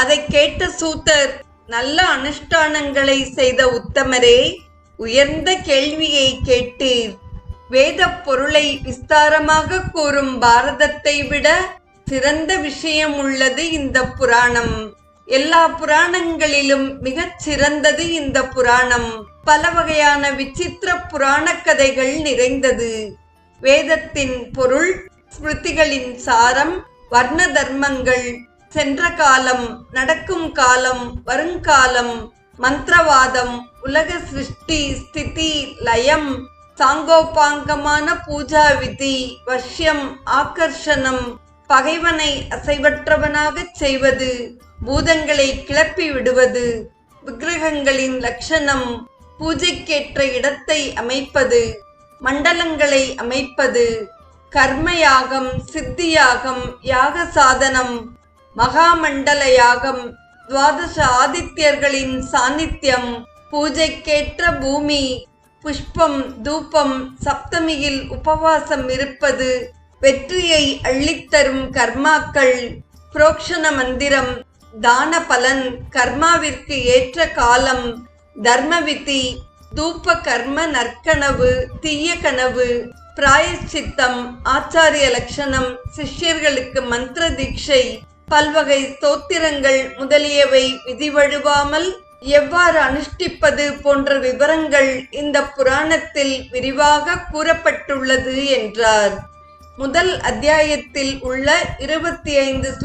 அதை கேட்ட சூத்தர் நல்ல அனுஷ்டானங்களை செய்த உத்தமரே உயர்ந்த கேள்வியை கேட்டீர். வேத பொருளை விஸ்தாரமாக கூறும் பாரதத்தை விட சிறந்த விஷயம் உள்ளது இந்த புராணம். எல்லா புராணங்களிலும் மிகச் சிறந்தது இந்த புராணம். பல வகையான விசித்திர புராண கதைகள் நிறைந்தது. வேதத்தின் பொருள் ஸ்மிருதிகளின் சாரம் வர்ண தர்மங்கள் சென்ற காலம் நடக்கும் காலம் வருங்காலம் மந்திரவாதம் உலக சிருஷ்டி ஸ்திதி லயம் சாங்கோபாங்கமான பூஜா விதி வஷ்யம் ஆகர்ஷணம் பகைவனை அசைவற்றவனாகச் செய்வது பூதங்களை கிளப்பி விடுவது விக்கிரகங்களின் லட்சணம் பூஜைக்கேற்ற இடத்தை அமைப்பது மண்டலங்களை அமைப்பது கர்மயாகம் சித்தியாகம் யாக சாதனம் மகாமண்டல யாகம் துவாதச ஆதித்யர்களின் சாநித்தியம் பூஜைக்கேற்ற பூமி புஷ்பம் தூபம் சப்தமியில் உபவாசம் இருப்பது வெற்றியை அள்ளித்தரும் கர்மாக்கள். புரோக்ஷண மந்திரம் தான பலன் கர்மாவிற்கு ஏற்ற காலம் தர்மவிதி தூப கர்ம நற்கனவு தீய கனவு பிராயச்சித்தம் ஆச்சாரிய லட்சணம் சிஷ்யர்களுக்கு மந்திர தீட்சை பல்வகை தோத்திரங்கள் முதலியவை விதிவழுவாமல் எவ்வாறு அனுஷ்டிப்பது போன்ற விவரங்கள் இந்த புராணத்தில் விரிவாக கூறப்பட்டுள்ளது என்றார். முதல் அத்தியாயத்தில் உள்ள இருபத்தி ஐந்து